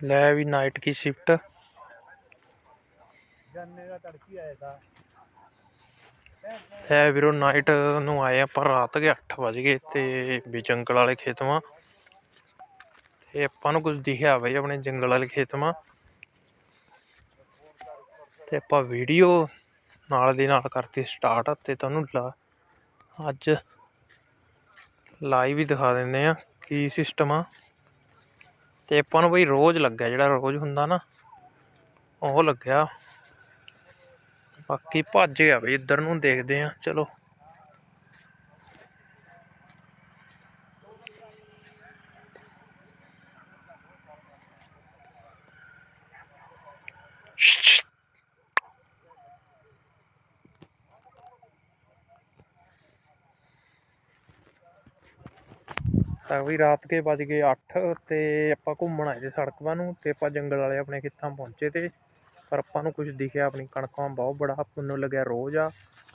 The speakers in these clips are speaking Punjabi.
ਲੈ ਵੀ ਨਾਈਟ ਕੀ ਸ਼ਿਫਟ ਗੰਨੇ ਦਾ ਤੜਕੀ ਆਇਆ ਥਾ ਹੈ ਵੀਰੋ ਨਾਈਟ ਨੂੰ ਆਏ ਆਪਾਂ ਰਾਤ ਦੇ 8 ਵਜ ਗਏ ਤੇ ਵੀ ਜੰਗਲ ਵਾਲੇ ਖੇਤ ਮਾਂ ਤੇ ਆਪਾਂ ਨੂੰ ਕੁਝ ਦਿਖਿਆ ਬਈ ਆਪਣੇ ਜੰਗਲ ਵਾਲੇ ਖੇਤ ਮਾਂ ਤੇ ਆਪਾਂ ਵੀਡੀਓ ਨਾਲ ਦੀ ਨਾਲ ਕਰਤੀ ਸਟਾਰਟ ਤੇ ਤੁਹਾਨੂੰ ਅੱਜ ਲਾਈਵ ਹੀ ਦਿਖਾ ਦਿੰਦੇ ਆ ਕੀ ਸਿਸਟਮ ਆ। ਅਤੇ ਆਪਾਂ ਨੂੰ ਬਈ ਰੋਜ਼ ਲੱਗਿਆ ਜਿਹੜਾ ਰੋਜ਼ ਹੁੰਦਾ ਨਾ, ਉਹ ਲੱਗਿਆ। ਬਾਕੀ ਭੱਜ ਗਿਆ ਬਈ, ਇੱਧਰ ਨੂੰ ਦੇਖਦੇ ਹਾਂ, ਚਲੋ। ਤਾਂ ਵੀ ਰਾਤ ਕੇ ਵੱਜ ਗਏ 8 ਤੇ ਆਪਾਂ ਘੁੰਮਣ ਆਏ ਤੇ ਸੜਕ ਵੱਲ ਨੂੰ ਤੇ ਆਪਾਂ ਜੰਗਲ ਵਾਲੇ ਆਪਣੇ ਖੇਤਾਂ ਪਹੁੰਚੇ ਤੇ ਪਰ ਆਪਾਂ ਨੂੰ ਕੁਝ ਦਿਖਿਆ ਆਪਣੀ ਕਣਕਾਂ ਬਹੁਤ ਬੜਾ, ਆਪਾਂ ਲੱਗਿਆ ਰੋਜ਼ ਆ।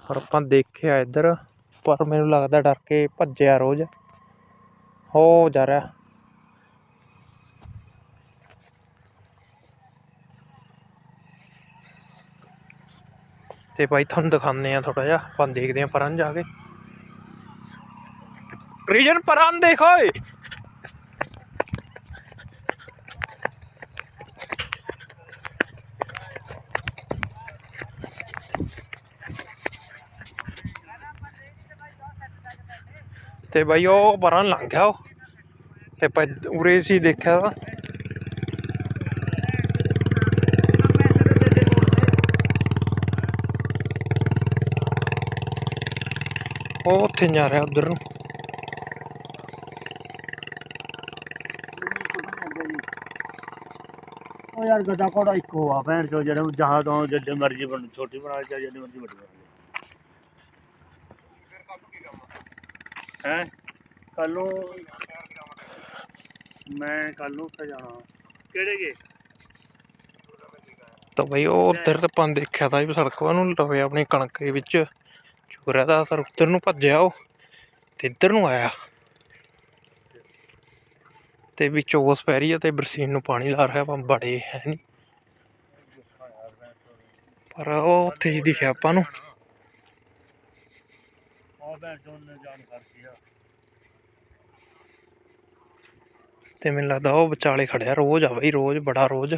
ਪਰ ਆਪਾਂ ਦੇਖਿਆ ਇੱਧਰ, ਪਰ ਮੈਨੂੰ ਲੱਗਦਾ ਡਰ ਕੇ ਭੱਜਿਆ ਰੋਜ਼। ਹੋ ਜਾ ਰਿਹਾ। ਤੇ ਭਾਈ ਤੁਹਾਨੂੰ ਦਿਖਾਉਂਦੇ ਆ ਥੋੜਾ ਜਿਹਾ, ਆਪਾਂ ਦੇਖਦੇ ਆ ਪਰਾਂ ਜਾ ਕੇ। ਰੀਜਨ ਪਰਾਂ ਦੇਖ ਤੇ ਬਾਈ ਉਹ ਪਰਾਂ ਲੰਘ ਗਿਆ ਉਹ। ਤੇ ਉਰੇ ਸੀ ਦੇਖਿਆ ਤਾਂ। ਉਹ ਉੱਥੇ ਜਾ ਰਿਹਾ ਉਧਰ ਨੂੰ। ਉਹ ਯਾਰ ਗੱਡਾ ਕੋੜਾ ਇੱਕੋ ਆ, ਭੈਣ ਚੋ ਜਿਹੜੇ ਜਹਾਂ ਤੋਂ ਜਿੱਡੇ ਮਰਜ਼ੀ ਬਣ, ਛੋਟੀ ਬਣਾ ਚਾਹੇ ਜਿੱਡੀ ਮਰਜ਼ੀ ਵੱਡੀ ਬਣਾ ਹੈ? ਕੱਲ ਨੂੰ ਮੈਂ ਕੱਲ ਨੂੰ ਉੱਥੇ ਜਾਣਾ। ਕਿਹੜੇ ਗਏ? ਤਾਂ ਬਈ ਉਹ ਉਧਰ ਤੇ ਆਪਾਂ ਦੇਖਿਆ ਤਾਂ ਵੀ ਸੜਕ ਵੱਲ ਨੂੰ ਲਵੇ ਆਪਣੀ ਕਣਕ ਦੇ ਵਿੱਚ। ਚੁਰਿਆ ਦਾ ਸਰ ਉੱਧਰ ਨੂੰ ਭੱਜਿਆ ਉਹ, ਤੇ ਇੱਧਰ ਨੂੰ ਆਇਆ। ਤੇ ਵਿੱਚ ਓਸ ਪੈ ਰਹੀ ਹੈ ਤੇ ਬਰਸੀਨ ਨੂੰ ਪਾਣੀ ਲਾ ਰਿਹਾ ਆਪਾਂ ਬੜੇ ਹੈ ਨਹੀਂ ਪਰ ਉਹ ਉੱਥੇ ਹੀ ਦਿਖਿਆ ਆਪਾਂ ਨੂੰ। ਤੇ ਮੈਨੂੰ ਲੱਗਦਾ ਉਹ ਵਿਚਾਲੇ ਖੜਿਆ ਰੋਜ਼ ਆ ਬਈ, ਰੋਜ਼, ਬੜਾ ਰੋਜ਼।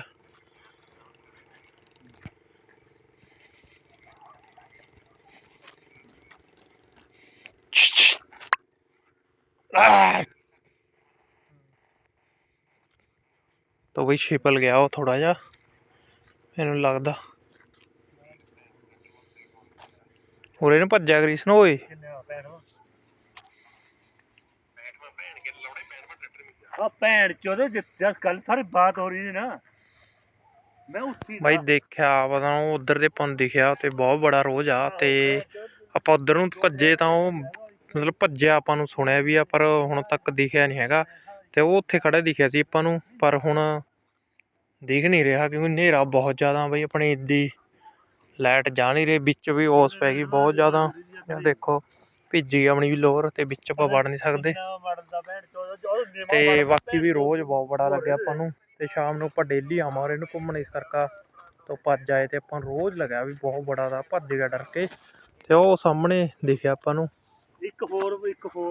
ਆਹ! ਤਾਂ ਬਈ ਛਿਪਲ ਗਿਆ ਉਹ ਥੋੜਾ ਜਿਹਾ ਮੈਨੂੰ ਲੱਗਦਾ। ਉਰੇ ਨੂੰ ਭੱਜਿਆ ਗਰੀਸ ਨੂੰ ਓਏ। ਆ ਭੈਣ ਚੋਦੇ ਜਦ ਕੱਲ ਸਾਰੀ ਬਾਤ ਹੋ ਰਹੀ ਸੀ ਨਾ ਮੈਂ ਉੱਠੀ ਬਾਈ ਦੇਖਿਆ ਪਤਾ ਉਹ ਉਧਰ ਦੇ ਪਨ ਦਿਖਿਆ ਤੇ ਬਹੁਤ ਬੜਾ ਰੋਜ਼ ਆ ਤੇ ਆਪਾਂ ਉਧਰ ਨੂੰ ਭੱਜੇ ਤਾਂ ਉਹ ਮਤਲਬ ਭੱਜਿਆ ਆਪਾਂ ਨੂੰ ਸੁਣਿਆ ਵੀ ਆ ਪਰ ਹੁਣ ਤੱਕ ਦਿਖਿਆ ਨਹੀਂ ਹੈਗਾ। ਤੇ ਉਹ ਉੱਥੇ ਖੜਾ ਦਿਖਿਆ ਸੀ ਆਪਾਂ ਨੂੰ ਪਰ ਹੁਣ ਦਿਖ ਨਹੀਂ ਰਿਹਾ ਕਿਉਂਕਿ ਹਨੇਰਾ ਬਹੁਤ ਜ਼ਿਆਦਾ ਬਈ ਆਪਣੇ ਇੱਦੀ ਲਾਈਟ ਜਾ ਨਹੀਂ ਰਹੀ, ਵਿੱਚ ਵੀ ਓਸ ਪੈ ਗਈ ਬਹੁਤ ਜ਼ਿਆਦਾ। ਇਹ ਦੇਖੋ, ਭਿੱਜੀ ਆਪਣੀ ਵੀ ਲੋਰ ਤੇ ਵਿੱਚ ਆਪਾਂ ਵੜ ਨਹੀਂ ਸਕਦੇ। ਤੇ ਬਾਕੀ ਵੀ ਰੋਜ਼ ਬਹੁਤ ਬੜਾ ਲੱਗਿਆ ਆਪਾਂ ਨੂੰ। ਤੇ ਸ਼ਾਮ ਨੂੰ ਆਪਾਂ ਡੇਲੀ ਆਵਾਂਗੇ ਇਹਨੂੰ ਘੁੰਮਣ ਇਸ ਕਰਕੇ ਤੋਂ ਭੱਜ ਆਏ ਤੇ ਆਪਾਂ ਨੂੰ ਰੋਜ਼ ਲੱਗਿਆ ਵੀ ਬਹੁਤ ਬੜਾ ਦਾ ਭੱਜ ਗਿਆ ਡਰ ਕੇ। ਤੇ ਉਹ ਸਾਹਮਣੇ ਦਿਖਿਆ ਆਪਾਂ ਨੂੰ। ਇੱਕ ਹੋਰ ਇੱਕ ਹੋਰ।